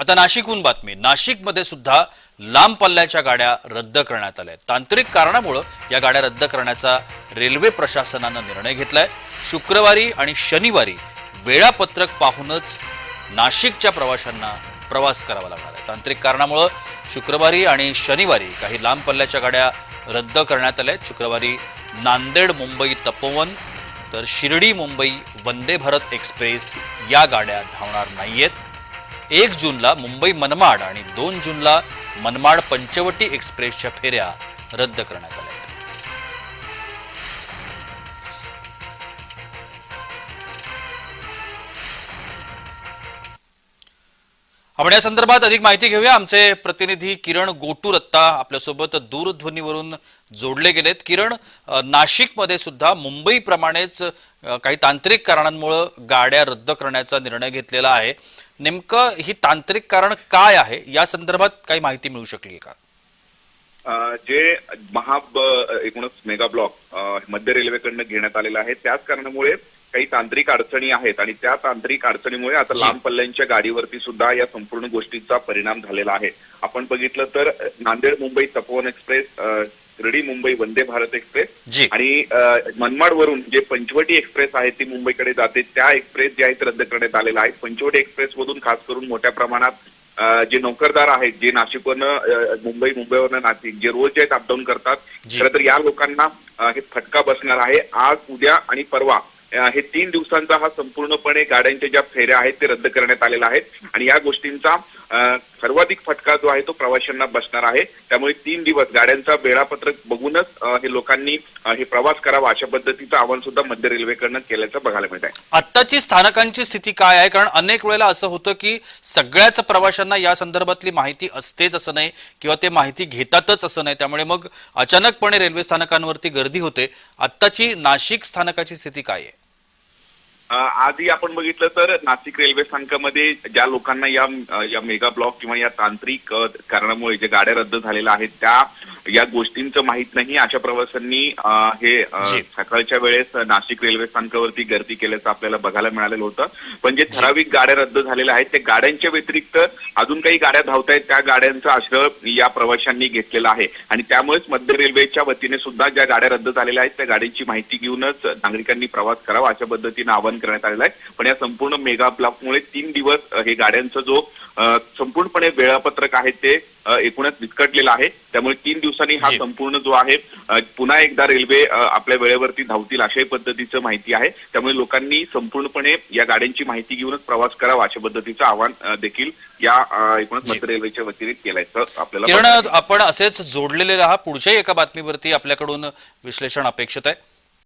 आता नाशिकहून बातमी. नाशिकमध्ये सुद्धा लांब पल्ल्याच्या गाड्या रद्द करण्यात आल्या आहेत. तांत्रिक कारणामुळं या गाड्या रद्द करण्याचा रेल्वे प्रशासनानं निर्णय घेतलाय. शुक्रवारी आणि शनिवारी वेळापत्रक पाहूनच नाशिकच्या प्रवाशांना प्रवास करावा लागणार आहे. तांत्रिक कारणामुळं शुक्रवारी आणि शनिवारी काही लांब पल्ल्याच्या गाड्या रद्द करण्यात आल्या आहेत. शुक्रवारी नांदेड मुंबई तपोवन तर शिर्डी मुंबई वंदे भारत एक्सप्रेस या गाड्या धावणार नाहीयेत. एक जूनला मुंबई मनमाड आणि दोन जूनला मनमाड पंचवटी एक्सप्रेसच्या फेऱ्या रद्द करण्यात आल्या. आपण या संदर्भात अधिक माहिती घेऊया. आमचे प्रतिनिधी किरण गोटूर आत्ता आपल्यासोबत दूरध्वनीवरून जोडले गेलेत. किरण नाशिकमध्ये सुद्धा मुंबईप्रमाणेच काही तांत्रिक कारणांमुळे गाड्या रद्द करण्याचा निर्णय घेतलेला आहे. नेमकं ही तांत्रिक कारण काय आहे? या संदर्भात काही माहिती मिळू शकली का? अ, जे महा एकूणच मेगा ब्लॉक मध्य रेल्वेकडनं घेण्यात आलेलं आहे त्याच कारणामुळे काही तांत्रिक अडचणी आहेत आणि त्या तांत्रिक अडचणीमुळे आता. लांब पल्ल्यांच्या गाडीवरती सुद्धा या संपूर्ण गोष्टीचा परिणाम झालेला आहे आपण बघितलं तर नांदेड मुंबई तपोवन एक्सप्रेस शिर्डी मुंबई वंदे भारत एक्सप्रेस आणि मनमाड वरून जे पंचवटी एक्सप्रेस आहे ती मुंबईकडे जाते त्या एक्सप्रेस जे आहेत रद्द करण्यात आलेल्या आहेत पंचवटी एक्सप्रेस मधून खास करून मोठ्या प्रमाणात जे नोकरदार आहेत जे नाशिकवरनं मुंबई मुंबईवरनं नाशिक जे रोज जे आहेत अपडाऊन करतात. खरं तर या लोकांना हे फटका बसणार आहे आज उद्या आणि परवा हे तीन दिवसांचा हा संपूर्णपणे गाड्यांच्या ज्या फेऱ्या आहेत ते रद्द करण्यात आलेल्या आहेत आणि या गोष्टींचा सर्वाधिक फटका जो आहे तो प्रवाशांना बसणार आहे. त्यामुळे तीन दिवस गाड्यांचा वेळापत्रक बघूनच हे लोकांनी हे प्रवास करावा अशा पद्धतीचं आवाहन सुद्धा मध्य रेल्वेकडनं केल्याचं बघायला मिळत आहे आत्ताची स्थानकांची स्थिती काय आहे? कारण अनेक वेळेला असं होतं की सगळ्याच प्रवाशांना या संदर्भातली माहिती असतेच असं नाही किंवा ते माहिती घेतातच असं नाही. त्यामुळे मग अचानकपणे रेल्वे स्थानकांवरती गर्दी होते. आत्ताची नाशिक स्थानकाची स्थिती काय आहे? आधी आपण बघितलं तर नाशिक रेल्वे स्थानकामध्ये ज्या लोकांना या या मेगा ब्लॉक किंवा या तांत्रिक कारणामुळे जे गाड्या रद्द झालेल्या आहेत त्या या गोष्टींचं माहीत नाही. अशा प्रवाशांनी हे. सकाळच्या वेळेस नाशिक रेल्वे स्थानकावरती गर्दी केल्याचं आपल्याला बघायला मिळालेलं होतं. पण जे ठराविक गाड्या रद्द झालेल्या आहेत त्या गाड्यांच्या व्यतिरिक्त अजून काही गाड्या धावत आहेत त्या गाड्यांचा आश्रय या प्रवाशांनी घेतलेला आहे. आणि त्यामुळेच मध्य रेल्वेच्या वतीने सुद्धा ज्या गाड्या रद्द झालेल्या आहेत त्या गाड्यांची माहिती घेऊनच नागरिकांनी प्रवास करावा अशा पद्धतीनं आवाहन करण्यात आलेलं आहे. पण या संपूर्ण मेगा ब्लॉकमुळे तीन दिवस हे गाड्यांचा जो संपूर्णपणे वेळापत्रक आहे ते एकूणच विस्कटलेलं आहे त्यामुळे तीन दिवसांनी हा. संपूर्ण जो आहे पुन्हा एकदा रेल्वे आपल्या वेळेवरती धावतील अशाही पद्धतीचं माहिती आहे त्यामुळे लोकांनी संपूर्णपणे या गाड्यांची माहिती घेऊनच प्रवास करावा अशा पद्धतीचं आवाहन देखील या एकूणच. मध्य रेल्वेच्या वतीने केल्याचं आपल्याला. आपण असेच जोडलेले राहा पुढच्याही एका बातमीवरती आपल्याकडून विश्लेषण अपेक्षित आहे